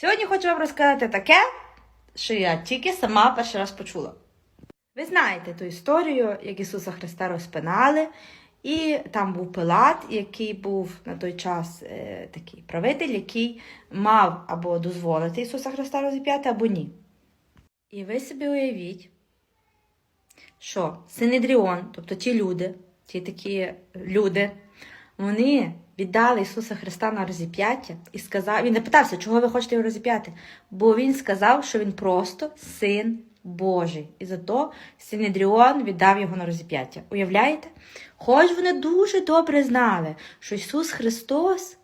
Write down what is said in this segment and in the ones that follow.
Сьогодні хочу вам розказати таке, що я тільки сама перший раз почула. Ви знаєте ту історію, як Ісуса Христа розпинали, і там був Пилат, який був на той час е, такий правитель, який мав або дозволити Ісуса Христа розіп'яти, або ні. І ви собі уявіть, що Синедріон, тобто ті люди, ті такі люди, вони віддали Ісуса Христа на розіп'яття і сказав, він не питався, чого ви хочете його розіп'яти, бо він сказав, що він просто син Божий. І зато Синедріон віддав його на розіп'яття. Уявляєте? Хоч вони дуже добре знали, що Ісус Христос,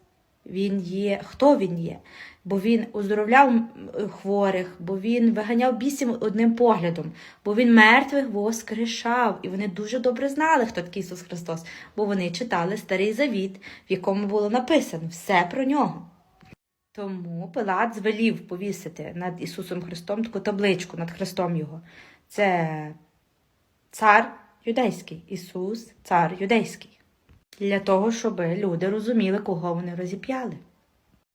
Він є, хто Він є? Бо Він оздоровляв хворих, бо Він виганяв бісів одним поглядом, бо Він мертвих воскрешав. І вони дуже добре знали, хто такий Ісус Христос, бо вони читали Старий Завіт, в якому було написано все про нього. Тому Пилат звелів повісити над Ісусом Христом таку табличку над Христом Його. Це цар юдейський, Ісус, цар юдейський. Для того, щоб люди розуміли, кого вони розіп'яли.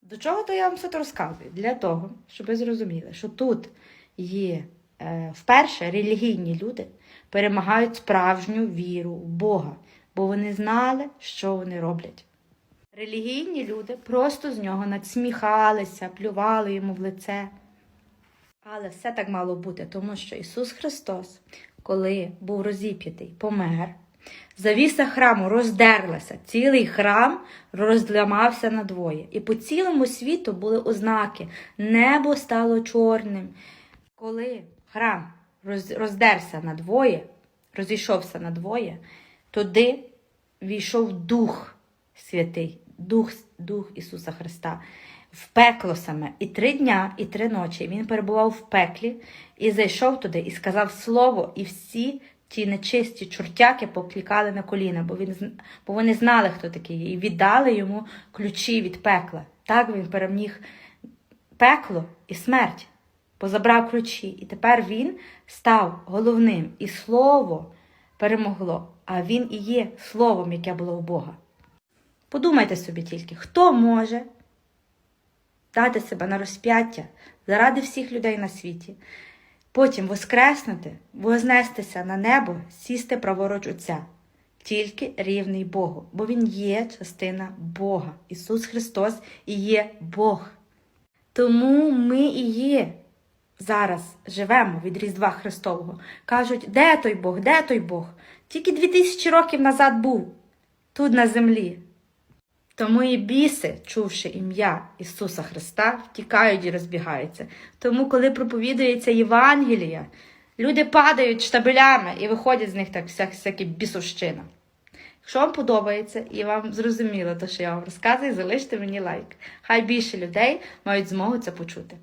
До чого то я вам все це розказую? Для того, щоб ви зрозуміли, що тут є е, вперше релігійні люди перемагають справжню віру в Бога, бо вони знали, що вони роблять. Релігійні люди просто з нього надсміхалися, плювали йому в лице. Але все так мало бути, тому що Ісус Христос, коли був розіп'ятий, помер, завіса храму роздерлася, цілий храм розламався надвоє. І по цілому світу були ознаки. Небо стало чорним. Коли храм роздерся надвоє, розійшовся надвоє, туди війшов Дух Святий, Дух, Дух Ісуса Христа. В пекло саме. І три дня, і три ночі він перебував в пеклі і зайшов туди і сказав слово, і всі ті нечисті чортяки поклікали на коліна, бо, він, бо вони знали, хто такий, і віддали йому ключі від пекла. Так він переміг пекло і смерть, позабрав ключі. І тепер він став головним, і слово перемогло, а він і є словом, яке було у Бога. Подумайте собі тільки, хто може дати себе на розп'яття заради всіх людей на світі, потім воскреснути, вознестися на небо, сісти праворуч Отця. Тільки рівний Богу, бо Він є частина Бога. Ісус Христос і є Бог. Тому ми і є зараз живемо від Різдва Христового. Кажуть, де той Бог, де той Бог? Тільки дві тисячі років назад був тут на землі. Тому і біси, чувши ім'я Ісуса Христа, втікають і розбігаються. Тому, коли проповідується Євангелія, люди падають штабелями і виходять з них так вся, всякі бісовщина. Якщо вам подобається і вам зрозуміло те, що я вам розказую, залиште мені лайк. Хай більше людей мають змогу це почути.